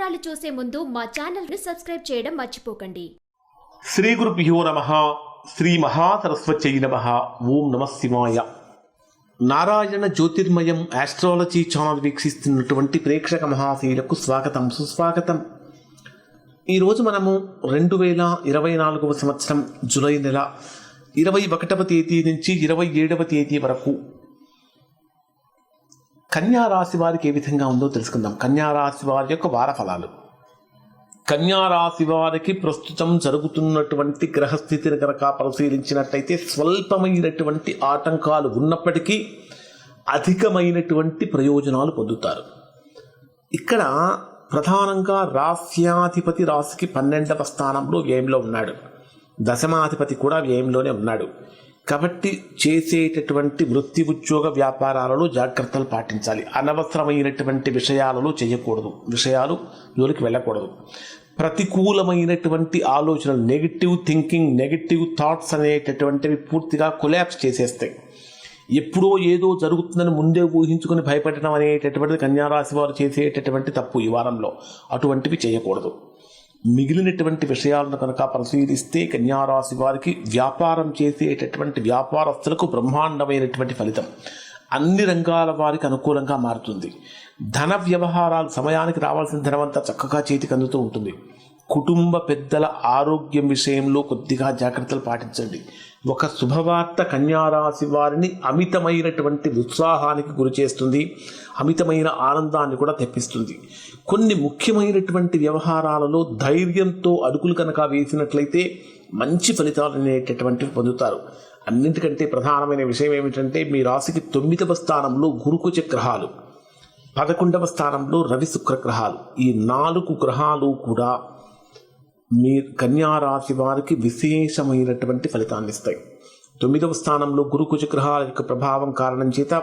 వివరాలు చూసే ముందు మా ఛానల్ని సబ్స్క్రైబ్ చేయడం మర్చిపోకండి. శ్రీ గురుభ్యో నమ. శ్రీ మహాసరస్వత్యై నమ. ఓం నమ శివాయ. నారాయణ జ్యోతిర్మయం ఆస్ట్రాలజీ ఛానల్ వీక్షిస్తున్నటువంటి ప్రేక్షక మహాశీలకు స్వాగతం సుస్వాగతం. ఈరోజు మనము రెండు వేల ఇరవై నాలుగవ సంవత్సరం జూలై నెల ఇరవై ఒకటవ తేదీ నుంచి ఇరవై ఏడవ తేదీ వరకు కన్యా రాశి వారికి ఏ విధంగా ఉందో తెలుసుకుందాం. కన్యా రాశి వారి యొక్క వార ఫలాలు కన్యా రాశి వారికి ప్రస్తుతం జరుగుతున్నటువంటి గ్రహస్థితిని కనుక పరిశీలించినట్లయితే స్వల్పమైనటువంటి ఆటంకాలు ఉన్నప్పటికీ అధికమైనటువంటి ప్రయోజనాలు పొందుతారు. ఇక్కడ ప్రధానంగా రాస్యాధిపతి రాశికి పన్నెండవ స్థానంలో వ్యయంలో ఉన్నాడు. దశమాధిపతి కూడా వ్యయంలోనే ఉన్నాడు. కాబట్టి చేసేటటువంటి వృత్తి ఉద్యోగ వ్యాపారాలలో జాగ్రత్తలు పాటించాలి. అనవసరమైనటువంటి విషయాలలో చేయకూడదు. విషయాలు జోలికి వెళ్ళకూడదు. ప్రతికూలమైనటువంటి ఆలోచనలు నెగిటివ్ థింకింగ్ నెగిటివ్ థాట్స్ అనేటటువంటివి పూర్తిగా కొలాప్స్ చేసేస్తాయి ఎప్పుడో ఏదో జరుగుతుందని ముందే ఊహించుకొని భయపడటం అనేటటువంటిది కన్యారాశి వారు చేసేటటువంటి తప్పు ఈ వారంలో. అటువంటివి చేయకూడదు. మిగిలినటువంటి విషయాలను కనుక పరిశీలిస్తే కన్యారాశి వారికి వ్యాపారం చేసేటటువంటి వ్యాపారస్తులకు బ్రహ్మాండమైనటువంటి ఫలితం అన్ని రంగాల వారికి అనుకూలంగా మారుతుంది. ధన వ్యవహారాలు సమయానికి రావాల్సిన ధనమంతా చక్కగా చేతికి అందుతూ ఉంటుంది. కుటుంబ పెద్దల ఆరోగ్యం విషయంలో కొద్దిగా జాగ్రత్తలు పాటించండి. ఒక శుభవార్త కన్యారాశి వారిని అమితమైనటువంటి ఉత్సాహానికి గురి చేస్తుంది. అమితమైన ఆనందాన్ని కూడా తెప్పిస్తుంది. కొన్ని ముఖ్యమైనటువంటి వ్యవహారాలలో ధైర్యంతో అడుగులు కనుక వేసినట్లయితే మంచి ఫలితాలు అనేటటువంటివి పొందుతారు. అన్నింటికంటే ప్రధానమైన విషయం ఏమిటంటే మీ రాశికి తొమ్మిదవ స్థానంలో గురుకుచ గ్రహాలు పదకొండవ స్థానంలో రవి శుక్ర గ్రహాలు. ఈ నాలుగు గ్రహాలు కూడా మీ కన్యా రాశి వారికి విశేషమైనటువంటి ఫలితాన్ని ఇస్తాయి. తొమ్మిదవ స్థానంలో గురు గ్రహాల యొక్క ప్రభావం కారణం చేత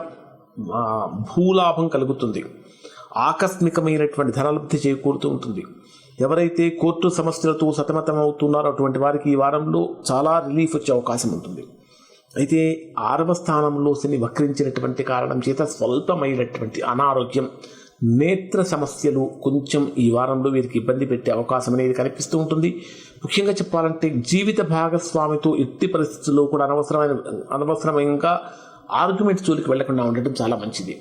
భూలాభం కలుగుతుంది. ఆకస్మికమైనటువంటి ధనలబ్ధి చేకూరుతూ ఉంటుంది. ఎవరైతే కోర్టు సమస్యలతో సతమతం అవుతున్నారో అటువంటి వారికి ఈ వారంలో చాలా రిలీఫ్ వచ్చే అవకాశం ఉంటుంది. అయితే ఆరవ స్థానంలో శని వక్రించినటువంటి కారణం చేత స్వల్పమైనటువంటి అనారోగ్యం నేత్ర సమస్యలు కొంచెం ఈ వారంలో వీరికి ఇబ్బంది పెట్టే అవకాశం అనేది కనిపిస్తూ ఉంటుంది. ముఖ్యంగా చెప్పాలంటే జీవిత భాగస్వామితో ఎట్టి పరిస్థితుల్లో కూడా అనవసరమైన అనవసరమైన ఆర్గ్యుమెంట్ జోలికి వెళ్ళకుండా ఉండటం చాలా మంచిది.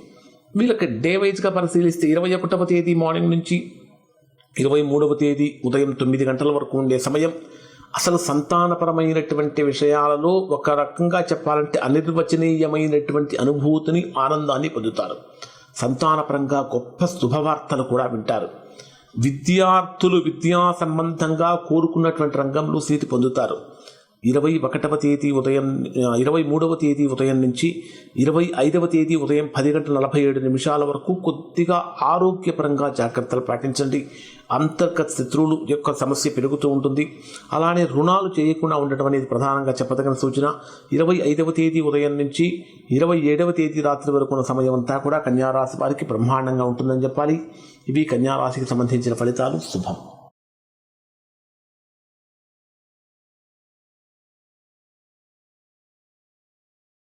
వీళ్ళకి డే వైజ్గా పరిశీలిస్తే ఇరవై ఒకటవ తేదీ మార్నింగ్ నుంచి ఇరవై మూడవ తేదీ ఉదయం తొమ్మిది గంటల వరకు ఉండే సమయం. అసలు సంతానపరమైనటువంటి విషయాలలో ఒక రకంగా చెప్పాలంటే అనిర్వచనీయమైనటువంటి అనుభూతిని ఆనందాన్ని పొందుతారు. సంతానపరంగా గొప్ప శుభవార్తలు కూడా వింటారు. విద్యార్థులు విద్యా సంబంధంగా కోరుకున్నటువంటి రంగంలో సీటు పొందుతారు. ఇరవై ఒకటవ తేదీ ఉదయం ఇరవై మూడవ తేదీ ఉదయం నుంచి ఇరవై ఐదవ తేదీ ఉదయం పది గంటల నలభై ఏడు నిమిషాల వరకు కొద్దిగా ఆరోగ్యపరంగా జాగ్రత్తలు పాటించండి. అంతర్గత శత్రువులు యొక్క సమస్య పెరుగుతూ ఉంటుంది. అలానే రుణాలు చేయకుండా ఉండటం అనేది ప్రధానంగా చెప్పదగిన సూచన. ఇరవై ఐదవ తేదీ ఉదయం నుంచి ఇరవై ఏడవ తేదీ రాత్రి వరకు ఉన్న సమయం అంతా కూడా కన్యారాశి వారికి బ్రహ్మాండంగా ఉంటుందని చెప్పాలి. ఇవి కన్యారాశికి సంబంధించిన ఫలితాలు. శుభం.